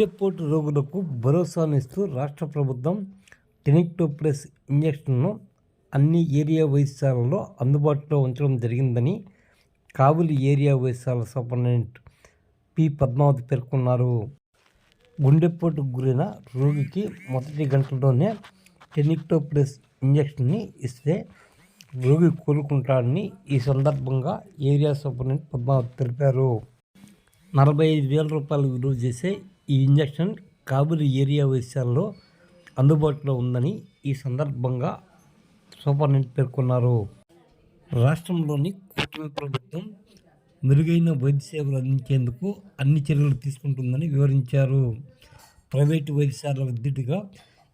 గుండెపోటు రోగులకు భరోసానిస్తూ రాష్ట్ర ప్రభుత్వం టెనిక్టో ప్లస్ ఇంజెక్షన్ను అన్ని ఏరియా వైద్యశాలలో అందుబాటులో ఉంచడం జరిగిందని కావులి ఏరియా వైద్యశాల సూపరింటెండెంట్ పి. పద్మావతి పేర్కొన్నారు. గుండెపోటుకు గురైన రోగికి మొదటి గంటలోనే టెనిక్టో ప్లస్ ఇంజెక్షన్ని ఇస్తే రోగి కోలుకుంటాడని ఈ సందర్భంగా ఏరియా సూపరింటెండెంట్ పద్మావతి తెలిపారు. నలభై ఐదు వేల రూపాయలు విలువ చేసే ఈ ఇంజక్షన్ కాబూలి ఏరియా వైద్యశాలలో అందుబాటులో ఉందని ఈ సందర్భంగా సూపరింటెండెంట్ పేర్కొన్నారు. రాష్ట్రంలోని కూటమి ప్రభుత్వం మెరుగైన వైద్య సేవలు అందించేందుకు అన్ని చర్యలు తీసుకుంటుందని వివరించారు. ప్రైవేటు వైద్యశాలలకు ధీటుగా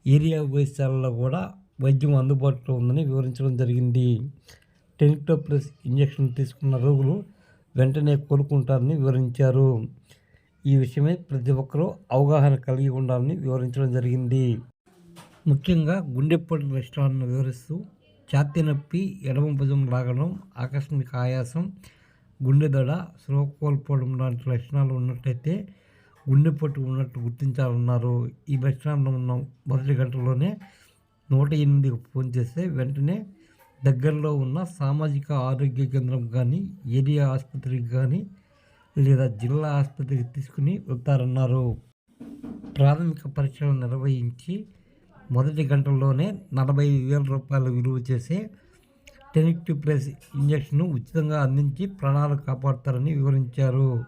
ఏరియా వైద్యశాలలో కూడా వైద్యం అందుబాటులో ఉందని వివరించడం జరిగింది. టెనిక్టో ప్లస్ ఇంజెక్షన్ తీసుకున్న రోగులు వెంటనే కోలుకుంటారని వివరించారు. ఈ విషయమై ప్రతి ఒక్కరూ అవగాహన కలిగి ఉండాలని వివరించడం జరిగింది. ముఖ్యంగా గుండెపోటు లక్షణాలను వివరిస్తూ ఛాతీ నొప్పి ఎడమ భుజం లాగడం ఆకస్మిక ఆయాసం గుండె దడ స్లో కోల్పోవడం లాంటి లక్షణాలు ఉన్నట్లయితే గుండెపోటు ఉన్నట్టు గుర్తించాలన్నారు. ఈ లక్షణాలను ఉన్న మొదటి గంటలోనే నూట ఎనిమిదికి ఫోన్ చేస్తే వెంటనే దగ్గరలో ఉన్న సామాజిక ఆరోగ్య కేంద్రం కానీ ఏరియా ఆసుపత్రికి కానీ లేదా జిల్లా ఆసుపత్రికి తీసుకుని వెళ్తారన్నారు. ప్రాథమిక పరీక్షలు నిర్వహించి మొదటి గంటల్లోనే నలభై వేల రూపాయల విలువ చేసే టెనిక్టివ్ ప్లేస్ ఇంజక్షన్ ఉచితంగా అందించి ప్రాణాలు కాపాడతారని వివరించారు.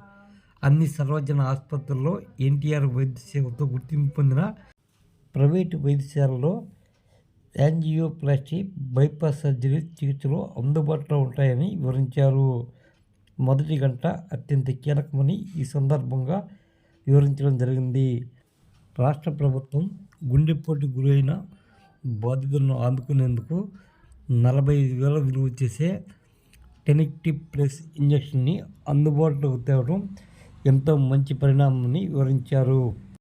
అన్ని సర్వజన ఆసుపత్రుల్లో ఎన్టీఆర్ వైద్య సేవతో గుర్తింపు పొందిన ప్రైవేటు వైద్యశాలలో యాంజియోప్లాస్టీ బైపాస్ సర్జరీ చికిత్సలు అందుబాటులో ఉంటాయని వివరించారు. మొదటి గంట అత్యంత కీలకమని ఈ సందర్భంగా వివరించడం జరిగింది. రాష్ట్ర ప్రభుత్వం గుండెపోటు గురైన బాధితులను ఆదుకునేందుకు నలభై ఐదు వేల విలువ చేసే టెనిక్టివ్ ప్లస్ ఇంజెక్షన్ని అందుబాటులోకి తేవడం ఎంతో మంచి పరిణామమని వివరించారు.